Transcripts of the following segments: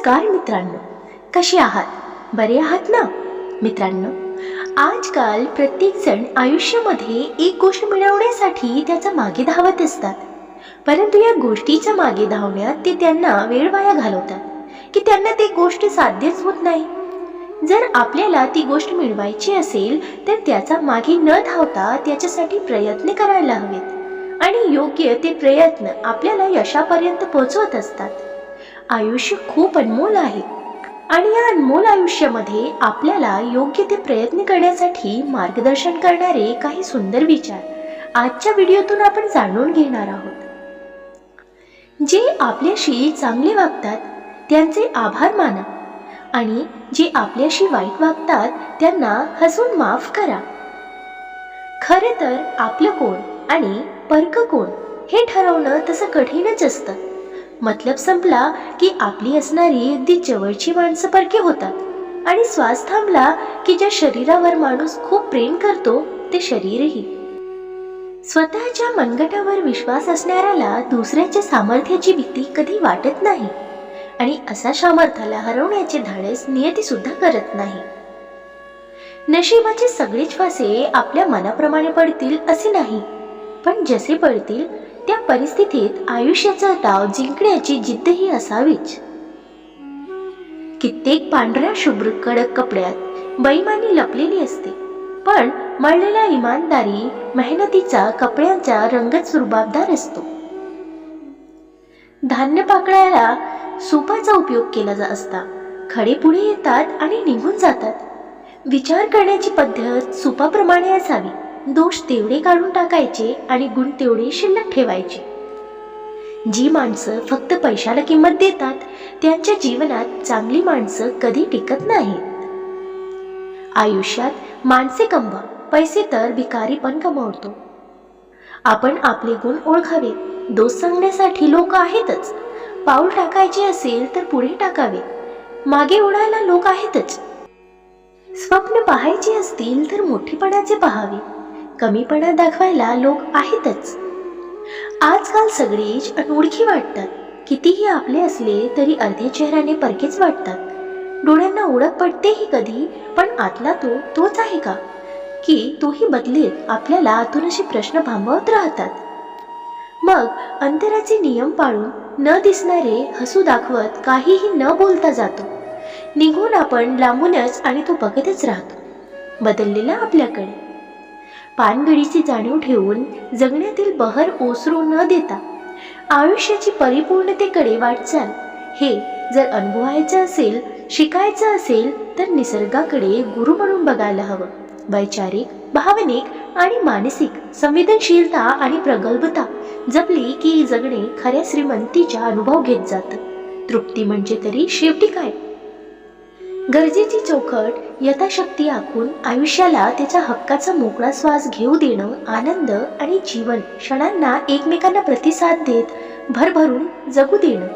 नमस्कार मित्रांनो कसे आहात? बरे आहात ना? मित्रांनो आजकाल प्रत्येक जण आयुष्यामध्ये एक गोष्ट मिळवण्यासाठी त्याचा मागे धावत असतात. परंतु या गोष्टीच्या मागे धावण्यात ते त्यांना वेळ वाया घालवतात की त्यांना ती गोष्ट साध्यच होत नाही. जर आपल्याला ती गोष्ट मिळवायची असेल तर त्याचा मागे न धावता त्याच्यासाठी प्रयत्न करायला हवेत. आणि योग्य ते प्रयत्न आपल्याला यशापर्यंत पोहोचवत असतात. आयुष्य खूप अनमोल आहे. आणि या अनमोल आयुष्यामध्ये आपल्याला योग्य ते प्रयत्न करण्यासाठी मार्गदर्शन करणारे काही सुंदर विचार आजच्या व्हिडिओतून आपण जाणून घेणार आहोत. जे आपल्याशी चांगले वागतात त्यांचे आभार माना. आणि जे आपल्याशी वाईट वागतात त्यांना हसून माफ करा. खरे तर आपलं कोण आणि परक कोण हे ठरवणं तसं कठीणच असतं. मतलब संपला की आपली असणारी अगदी जवळची माणसं परके होतात. आणि श्वास थांबला की ज्या शरीरावर माणूस खूप प्रेम करतो ते शरीरही. स्वतःच्या मनगटावर विश्वास असणाऱ्याला दुसऱ्याच्या सामर्थ्याची भीती कधी वाटत नाही. आणि असा सामर्थ्याला हरवण्याचे धाडस नियती सुद्धा करत नाही. नशिबाचे सगळेच फासे आपल्या मनाप्रमाणे पडतील असे नाही. पण जसे पडतील त्या परिस्थितीत आयुष्याचा डाव जिंकण्याची जिद्दही असावीच. कित्येक पांढऱ्या शुभ्र कडक कपड्यात बैमानी लपलेली असते. पण मळलेल्या इमानदारी मेहनतीचा कपड्यांचा रंगच रुबाबदार असतो. धान्य पाकळायला सुपाचा उपयोग केला जा असता. खडे पुढे येतात आणि निघून जातात. विचार करण्याची पद्धत सुपाप्रमाणे असावी. दोष तेवढे काढून टाकायचे आणि गुण तेवढे शिल्लक ठेवायचे. जी माणसं फक्त पैशाला किंमत देतात त्यांच्या जीवनात चांगली माणसं कधी टिकत नाहीत आयुष्यात माणसे कमवा पैसे तर भिकारी पण कमावतो. आपण आपले गुण ओळखावे दोष सांगण्यासाठी लोक आहेतच. पाऊल टाकायचे असेल तर पुढे टाकावे. मागे उडायला लोक आहेतच. स्वप्न पाहायचे असतील तर मोठेपणाचे पहावे. कमीपणा दाखवायला लोक आहेतच. आजकाल सगळेच अनोळखी वाटतात. कितीही आपले असले तरी अर्ध्या चेहऱ्याने परकेच वाटतात. डोळ्यांना ओळख पडतेही कधी पण आतला तो तोच आहे का? की तोही बदलीत आपल्याला आतून असे प्रश्न भांबवत राहतात. मग अंतराचे नियम पाळून न दिसणारे हसू दाखवत काहीही न बोलता जातो. निघून आपण लांबूनच आणि तो बघतच राहतो. बदललेला आपल्याकडे. पानगडीची जाणीव ठेवून जगण्यातील बहर ओसरू न देता आयुष्याची परिपूर्णतेकडे वाटचाल. हे जर अनुभवायचं असेल शिकायचं असेल तर निसर्गाकडे गुरु म्हणून बघायला हवं. वैचारिक भावनिक आणि मानसिक संवेदनशीलता आणि प्रगल्भता जपली की जगणे खऱ्या श्रीमंतीचा अनुभव घेत जातं. तृप्ती म्हणजे तरी शेवटी काय? गरजेची चौकट यथाशक्ती आखून आयुष्याला त्याच्या हक्काचा मोकळा श्वास घेऊ देणं आनंद आणि जीवन क्षणांना एकमेकांना प्रतिसाद देत भरभरून जगू देणं.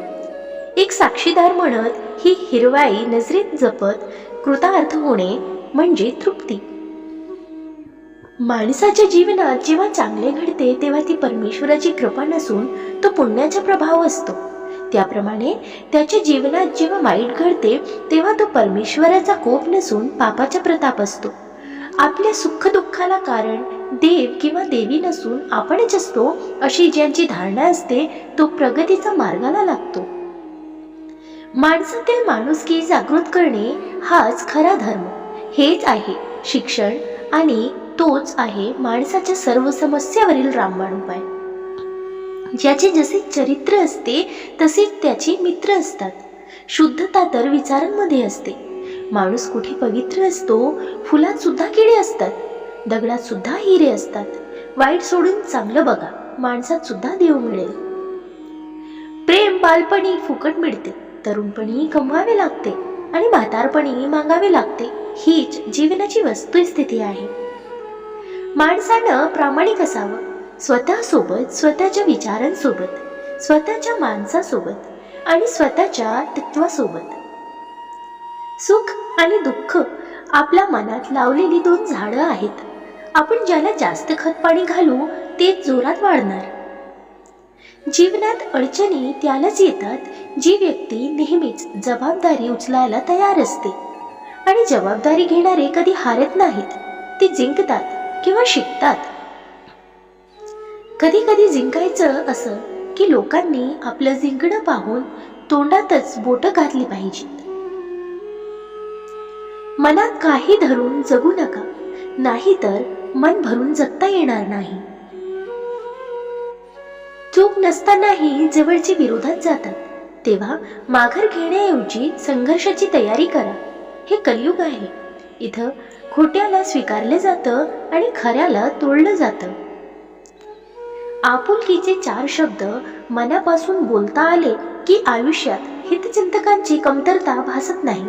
एक साक्षीदार म्हणत ही हिरवाई नजरेत जपत कृतार्थ होणे म्हणजे तृप्ती. माणसाच्या जीवनात जेव्हा चांगले घडते तेव्हा ती परमेश्वराची कृपा नसून तो पुण्याचा प्रभाव असतो. त्याप्रमाणे त्याच्या जीवनात जेव्हा वाईट घडते तेव्हा तो परमेश्वराचा कोप नसून पापाचा प्रताप असतो. आपल्या सुख दुःखाला कारण देव किंवा देवी नसून आपणच असतो अशी ज्यांची धारणा असते तो प्रगतीचा मार्गाला लागतो. माणसातील माणुसकी जागृत करणे हाच खरा धर्म. हेच आहे शिक्षण आणि तोच आहे माणसाच्या सर्व समस्यावरील रामबाण उपाय. ज्याचे जसे चरित्र असते तसे त्याचे मित्र असतात. शुद्धता तर विचारांमध्ये असते. माणूस कुठे पवित्र असतो फुलात सुद्धा किडे असतात. दगडात सुद्धा हिरे असतात. वाईट सोडून चांगलं बघा माणसात सुद्धा देव मिळेल. प्रेम बालपणी फुकट मिळते तरुणपणी कमवावे लागते आणि म्हातारपणी मागावे लागते. हीच जीवनाची वस्तुस्थिती आहे. माणसानं प्रामाणिक असावं. स्वतःसोबत स्वतःच्या विचारांसोबत स्वतःच्या माणसासोबत आणि स्वतःच्या तत्वासोबत. सुख आणि दुःख आपल्या मनात लावलेली दोन झाडं आहेत. आपण ज्याला जास्त खतपाणी घालू ते जोरात वाढणार. जीवनात अडचणी त्यालाच येतात जी व्यक्ती नेहमीच जबाबदारी उचलायला तयार असते. आणि जबाबदारी घेणारे कधी हारत नाहीत. ते जिंकतात किंवा शिकतात. कधी कधी जिंकायचं असं की लोकांनी आपलं जिंकणं पाहून तोंडातच बोट घातली पाहिजेत. मनात काही धरून जगू नका नाही तर मन भरून जगता येणार नाही. चूक नसतानाही जवळचे विरोधात जातात. तेव्हा माघार घेण्याऐवजी संघर्षाची तयारी करा. हे कलियुग आहे. इथं खोट्याला स्वीकारलं जातं आणि खऱ्याला तोडलं जातं. आपुलकीचे चार शब्द मनापासून बोलता आले की आयुष्यात हितचिंतकांची कमतरता भासत नाही.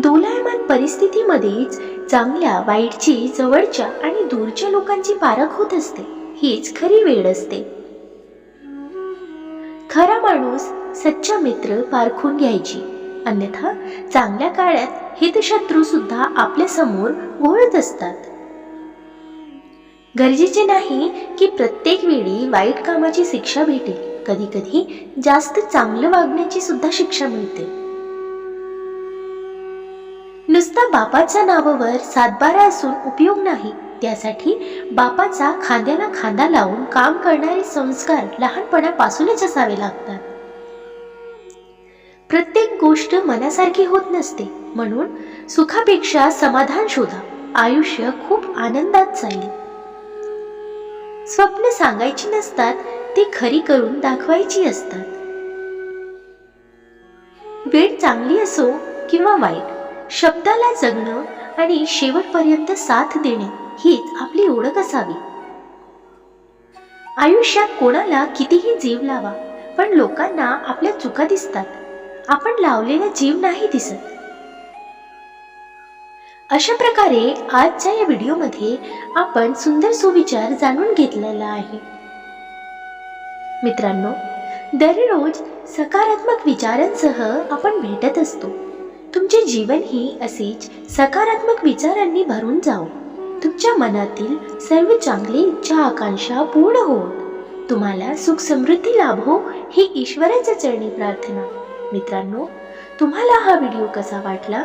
दोलायमान परिस्थितीमध्येच चांगल्या वाईटची जवळच्या आणि दूरच्या लोकांची पारख होत असते. हीच खरी वेळ असते. खरा माणूस सच्चा मित्र पारखून घ्यायची. अन्यथा चांगल्या काळात हितशत्रू सुद्धा आपल्यासमोर घोळत असतात. गरजेचे नाही की प्रत्येक वेळी वाईट कामाची शिक्षा भेटेल. कधी कधी जास्त चांगलं वागण्याची सुद्धा शिक्षा मिळते. नुसता बापाच्या नावावर सातबारा असून उपयोग नाही. त्यासाठी बापाचा खांद्याला खांदा लावून काम करणारे संस्कार लहानपणापासूनच असावे लागतात. प्रत्येक गोष्ट मनासारखी होत नसते. म्हणून सुखापेक्षा समाधान शोधा. आयुष्य खूप आनंदात चालले. स्वप्न सांगायची नसतात ती खरी करून दाखवायची असतात. वेळ चांगली असो किंवा वाईट शब्दाला जगणं आणि शेवटपर्यंत साथ देणे हीच आपली ओळख असावी. आयुष्यात कोणाला कितीही जीव लावा पण लोकांना आपल्या चुका दिसतात. आपण लावलेला जीव नाही दिसत. अशा प्रकारे आजच्या या व्हिडिओमध्ये आपण सुंदर सुविचार जाणून घेतलेला आहे. मित्रांनो दररोज सकारात्मक विचारांसह आपण भेटत असतो. तुमचे जीवन ही असेच सकारात्मक विचारांनी भरून जाओ तुमच्या मनातील सर्व चांगली इच्छा आकांक्षा पूर्ण होत तुम्हाला सुख समृद्धी लाभो ही ईश्वराच्या चरणी प्रार्थना. मित्रांनो तुम्हाला हा व्हिडिओ कसा वाटला?